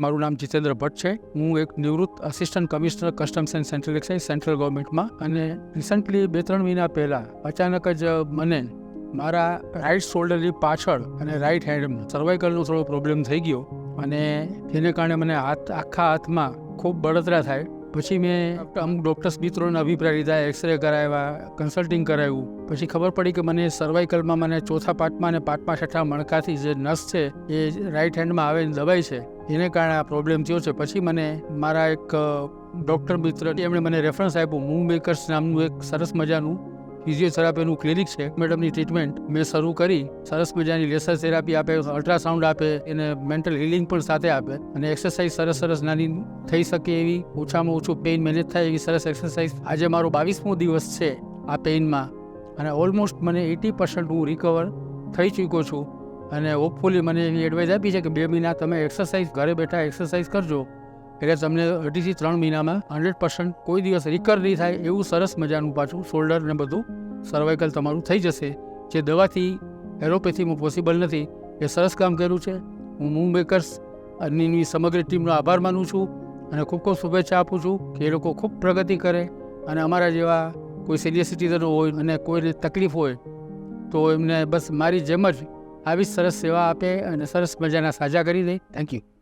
મારું નામ જીતેન્દ્ર ભટ્ટ છે. હું એક નિવૃત્ત assistant commissioner customs and central excise central ગવર્મેન્ટમાં અને રિસન્ટલી બે ત્રણ મહિના પહેલાં અચાનક જ મને મારા રાઈટ શોલ્ડરની પાછળ અને રાઈટ હેન્ડમાં સર્વાઇકલનો થોડો પ્રોબ્લેમ થઈ ગયો. અને જેને કારણે મને હાથ, આખા હાથમાં ખૂબ બળતરા થાય. પછી મેં અમુક ડૉક્ટર્સ મિત્રોના અભિપ્રાય લીધા એક્સરે કરાવ્યા કન્સલ્ટિંગ કરાવ્યું. પછી ખબર પડી કે મને સર્વાઇકલમાં મને ચોથા પાટમાં અને પાંચમા છઠ્ઠા મણકાથી જે નસ છે, એ રાઈટ હેન્ડમાં આવે દબાઈ છે. એને કારણે આ પ્રોબ્લેમ થયો છે. પછી મને મારા એક ડૉક્ટર મિત્ર એમણે મને રેફરન્સ આપ્યું. મૂવ મેકર્સ નામનું એક સરસ મજાનું ફિઝિયોથેરાપીનું ક્લિનિક છે. મેડમની ટ્રીટમેન્ટ મેં શરૂ કરી. સરસ મજાની લેસર થેરાપી આપે અલ્ટ્રાસાઉન્ડ આપે, એને મેન્ટલ હિલિંગ પણ સાથે આપે. અને એક્સરસાઇઝ સરસ સરસ નાની થઈ શકે એવી, ઓછામાં ઓછું પેઇન મેનેજ થાય એવી સરસ એક્સરસાઇઝ આજે મારો બાવીસમો દિવસ છે આ પેઇનમાં અને ઓલમોસ્ટ મને એટી પર્સન્ટ હું રિકવર થઈ ચૂક્યો છું. અને હોપફુલી મને એની એડવાઇસ આપી છે કે બે મહિના તમે એક્સરસાઇઝ ઘરે બેઠા એક્સરસાઇઝ કરજો. એટલે તમને અઢીથી ત્રણ મહિનામાં હંડ્રેડ પર્સન્ટ કોઈ દિવસ રિકવરી થાય એવું સરસ મજાનું પાછું શોલ્ડર ને બધું સર્વાઇકલ તમારું થઈ જશે. જે દવાથી એરોપેથીમાં પોસિબલ નથી. એ સરસ કામ કર્યું છે. હું મૂવ મેકર્સની સમગ્ર ટીમનો આભાર માનું છું અને ખૂબ ખૂબ શુભેચ્છા આપું છું કે એ લોકો ખૂબ પ્રગતિ કરે અને અમારા જેવા કોઈ સિનિયર સિટીઝનો હોય અને કોઈને તકલીફ હોય તો એમને બસ મારી જેમ જ આવી સરસ સેવા આપે અને સરસ મજાના સાજા કરી દે. Thank you